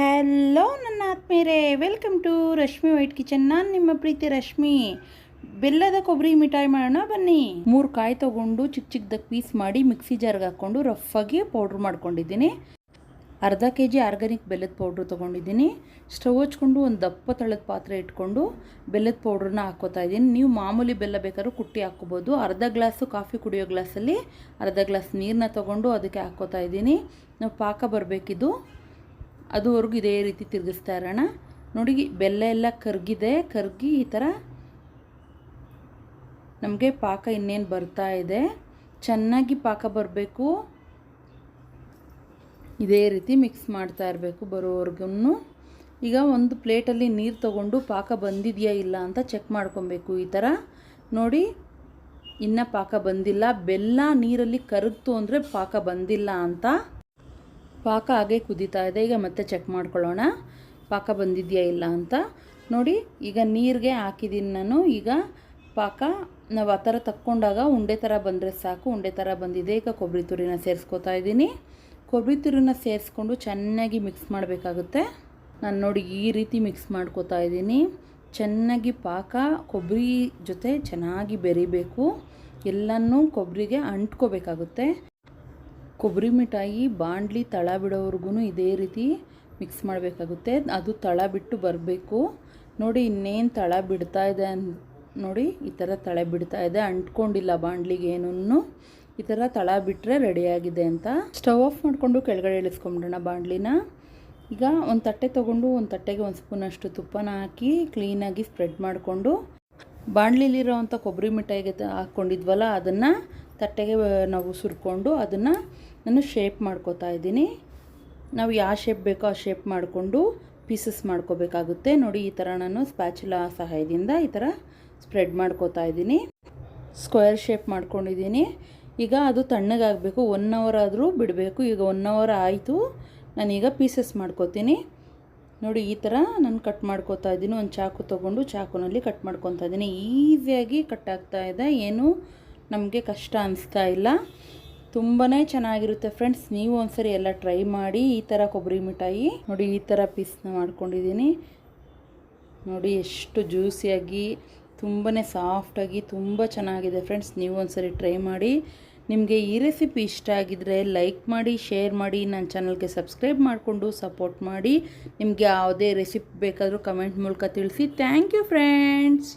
Hello ನನ್ನ ಆತ್ಮೀಯರೇ. Welcome to Rashmi white kitchen ನಾನು ನಿಮ್ಮ ಪ್ರೀತಿ ರಶ್ಮಿ. ಬೆಲ್ಲದ ಕೊಬ್ಬರಿ ಮಿಠಾಯಿ ಮಾಡೋಣ, ಬನ್ನಿ. ಮೂರು ಕಾಯಿ ತೊಗೊಂಡು ಚಿಕ್ಕ ಚಿಕ್ಕದಾಗ ಪೀಸ್ ಮಾಡಿ ಮಿಕ್ಸಿ ಜಾರ್ಗೆ ಹಾಕ್ಕೊಂಡು ರಫಾಗಿ ಪೌಡ್ರ್ ಮಾಡ್ಕೊಂಡಿದ್ದೀನಿ. ಅರ್ಧ ಕೆ ಜಿ ಆರ್ಗ್ಯಾನಿಕ್ ಬೆಲ್ಲದ ಪೌಡ್ರ್ ತೊಗೊಂಡಿದ್ದೀನಿ. ಸ್ಟವ್ ಹಚ್ಕೊಂಡು ಒಂದು ದಪ್ಪ ತಳದ ಪಾತ್ರೆ ಇಟ್ಕೊಂಡು ಬೆಲ್ಲದ ಪೌಡ್ರನ್ನ ಹಾಕ್ಕೋತಾ ಇದ್ದೀನಿ. ನೀವು ಮಾಮೂಲಿ ಬೆಲ್ಲ ಬೇಕಾದ್ರೂ ಕುಟ್ಟಿ ಹಾಕ್ಕೋಬೋದು. ಅರ್ಧ ಗ್ಲಾಸು ಕಾಫಿ ಕುಡಿಯೋ ಗ್ಲಾಸಲ್ಲಿ ಅರ್ಧ ಗ್ಲಾಸ್ ನೀರನ್ನ ತೊಗೊಂಡು ಅದಕ್ಕೆ ಹಾಕ್ಕೋತಾ ಇದ್ದೀನಿ. ನಾವು ಪಾಕ ಬರಬೇಕಿದ್ದು ಅದುವರೆಗೂ ಇದೇ ರೀತಿ ತಿರುಗಿಸ್ತಾ ಇರೋಣ. ನೋಡಿ, ಬೆಲ್ಲ ಎಲ್ಲ ಕರ್ಗಿದೆ, ಕರ್ಗಿ ಈ ಥರ ನಮಗೆ ಪಾಕ ಇನ್ನೇನು ಬರ್ತಾ ಇದೆ. ಚೆನ್ನಾಗಿ ಪಾಕ ಬರಬೇಕು. ಇದೇ ರೀತಿ ಮಿಕ್ಸ್ ಮಾಡ್ತಾ ಇರಬೇಕು ಬರೋವರೆಗೂ ಈಗ ಒಂದು ಪ್ಲೇಟಲ್ಲಿ ನೀರು ತಗೊಂಡು ಪಾಕ ಬಂದಿದೆಯಾ ಇಲ್ಲ ಅಂತ ಚೆಕ್ ಮಾಡ್ಕೊಬೇಕು ಈ ಥರ. ನೋಡಿ, ಇನ್ನೂ ಪಾಕ ಬಂದಿಲ್ಲ. ಬೆಲ್ಲ ನೀರಲ್ಲಿ ಕರಗ್ತು ಅಂದರೆ ಪಾಕ ಬಂದಿಲ್ಲ ಅಂತ. ಪಾಕ ಹಾಗೆ ಕುದೀತಾ ಇದೆ. ಈಗ ಮತ್ತೆ ಚೆಕ್ ಮಾಡ್ಕೊಳ್ಳೋಣ. ಪಾಕ ಬಂದಿದೆಯಾ ಇಲ್ಲ ಅಂತ. ನೋಡಿ, ಈಗ ನೀರಿಗೆ ಹಾಕಿದ್ದೀನಿ ನಾನು. ಈಗ ಪಾಕ, ನಾವು ಆ ಥರ ತಕ್ಕೊಂಡಾಗ ಉಂಡೆ ಥರ ಬಂದರೆ ಸಾಕು. ಉಂಡೆ ಥರ ಬಂದಿದೆ. ಈಗ ಕೊಬ್ಬರಿ ತುರಿನ ಸೇರಿಸ್ಕೊತಾ ಇದ್ದೀನಿ. ಕೊಬ್ಬರಿ ತುರಿನ ಸೇರಿಸ್ಕೊಂಡು ಚೆನ್ನಾಗಿ ಮಿಕ್ಸ್ ಮಾಡಬೇಕಾಗುತ್ತೆ. ನಾನು ನೋಡಿ ಈ ರೀತಿ ಮಿಕ್ಸ್ ಮಾಡ್ಕೋತಾ ಇದ್ದೀನಿ. ಚೆನ್ನಾಗಿ ಪಾಕ, ಕೊಬ್ಬರಿ ಜೊತೆ ಚೆನ್ನಾಗಿ ಬೆರಿಬೇಕು. ಎಲ್ಲನೂ ಕೊಬ್ಬರಿಗೆ ಅಂಟ್ಕೋಬೇಕಾಗುತ್ತೆ. ಕೊಬ್ಬರಿ ಮಿಠಾಯಿ ಬಾಣಲಿ ತಳ ಬಿಡೋವರೆಗೂ ಇದೇ ರೀತಿ ಮಿಕ್ಸ್ ಮಾಡಬೇಕಾಗುತ್ತೆ. ಅದು ತಳ ಬಿಟ್ಟು ಬರಬೇಕು. ನೋಡಿ, ಇನ್ನೇನು ತಳ ಬಿಡ್ತಾ ಇದೆ ಅನ್, ನೋಡಿ, ಈ ಥರ ತಳ ಬಿಡ್ತಾ ಇದೆ. ಅಂಟ್ಕೊಂಡಿಲ್ಲ ಬಾಣಲಿಗೆ ಏನೂ ಈ ಥರ ತಳ ಬಿಟ್ಟರೆ ರೆಡಿಯಾಗಿದೆ ಅಂತ. ಸ್ಟವ್ ಆಫ್ ಮಾಡಿಕೊಂಡು ಕೆಳಗಡೆ ಇಳಿಸ್ಕೊಂಬಿಡೋಣ ಬಾಣಲಿನ ಈಗ ಒಂದು ತಟ್ಟೆ ತೊಗೊಂಡು ಒಂದು ತಟ್ಟೆಗೆ ಒಂದು ಸ್ಪೂನಷ್ಟು ತುಪ್ಪನ ಹಾಕಿ ಕ್ಲೀನಾಗಿ ಸ್ಪ್ರೆಡ್ ಮಾಡಿಕೊಂಡು ಬಾಣಲಿಲಿರೋವಂಥ ಕೊಬ್ಬರಿ ಮಿಠಾಯಿಗೆ ಹಾಕ್ಕೊಂಡಿದ್ವಲ್ಲ, ಅದನ್ನು ತಟ್ಟೆಗೆ ನಾವು ಸುರ್ಕೊಂಡು ಅದನ್ನು ನಾನು ಶೇಪ್ ಮಾಡ್ಕೋತಾ ಇದ್ದೀನಿ. ನಾವು ಯಾವ ಶೇಪ್ ಬೇಕೋ ಆ ಶೇಪ್ ಮಾಡಿಕೊಂಡು ಪೀಸಸ್ ಮಾಡ್ಕೋಬೇಕಾಗುತ್ತೆ. ನೋಡಿ, ಈ ಥರ ನಾನು ಸ್ಪ್ಯಾಚುಲ ಸಹಾಯದಿಂದ ಈ ಥರ ಸ್ಪ್ರೆಡ್ ಮಾಡ್ಕೋತಾ ಇದ್ದೀನಿ. ಸ್ಕ್ವೇರ್ ಶೇಪ್ ಮಾಡ್ಕೊಂಡಿದ್ದೀನಿ. ಈಗ ಅದು ತಣ್ಣಗಾಗಬೇಕು. ಒನ್ ಅವರ್ ಆದರೂ ಬಿಡಬೇಕು. ಈಗ ಒನ್ ಅವರ್ ಆಯಿತು. ನಾನೀಗ ಪೀಸಸ್ ಮಾಡ್ಕೋತೀನಿ. ನೋಡಿ, ಈ ಥರ ನಾನು ಕಟ್ ಮಾಡ್ಕೋತಾ ಇದ್ದೀನಿ. ಒಂದು ಚಾಕು ತೊಗೊಂಡು ಚಾಕುನಲ್ಲಿ ಕಟ್ ಮಾಡ್ಕೊತಾ ಇದ್ದೀನಿ. ಈಸಿಯಾಗಿ ಕಟ್ ಆಗ್ತಾ ಇದೆ. ಏನು ನಮಗೆ ಕಷ್ಟ ಅನಿಸ್ತಾ ಇಲ್ಲ. ತುಂಬಾ ಚೆನ್ನಾಗಿರುತ್ತೆ ಫ್ರೆಂಡ್ಸ್ ನೀವು ಒಂದ್ಸರಿ ಎಲ್ಲ ಟ್ರೈ ಮಾಡಿ ಈ ಥರ ಕೊಬ್ಬರಿ ಮಿಠಾಯಿ. ನೋಡಿ, ಈ ಥರ ಪೀಸ್ನ ಮಾಡ್ಕೊಂಡಿದ್ದೀನಿ. ನೋಡಿ, ಎಷ್ಟು ಜ್ಯೂಸಿಯಾಗಿ ತುಂಬಾ ಸಾಫ್ಟಾಗಿ ತುಂಬ ಚೆನ್ನಾಗಿದೆ ಫ್ರೆಂಡ್ಸ್ ನೀವು ಒಂದ್ಸರಿ ಟ್ರೈ ಮಾಡಿ. ನಿಮಗೆ ಈ ರೆಸಿಪಿ ಇಷ್ಟ ಆಗಿದ್ರೆ ಲೈಕ್ ಮಾಡಿ ಶೇರ್ ಮಾಡಿ ನನ್ನ ಚಾನಲ್ಗೆ ಸಬ್ಸ್ಕ್ರೈಬ್ ಮಾಡಿಕೊಂಡು ಸಪೋರ್ಟ್ ಮಾಡಿ. ನಿಮಗೆ ಯಾವುದೇ ರೆಸಿಪಿ ಬೇಕಾದರೂ ಕಮೆಂಟ್ ಮೂಲಕ ತಿಳಿಸಿ. Thank you friends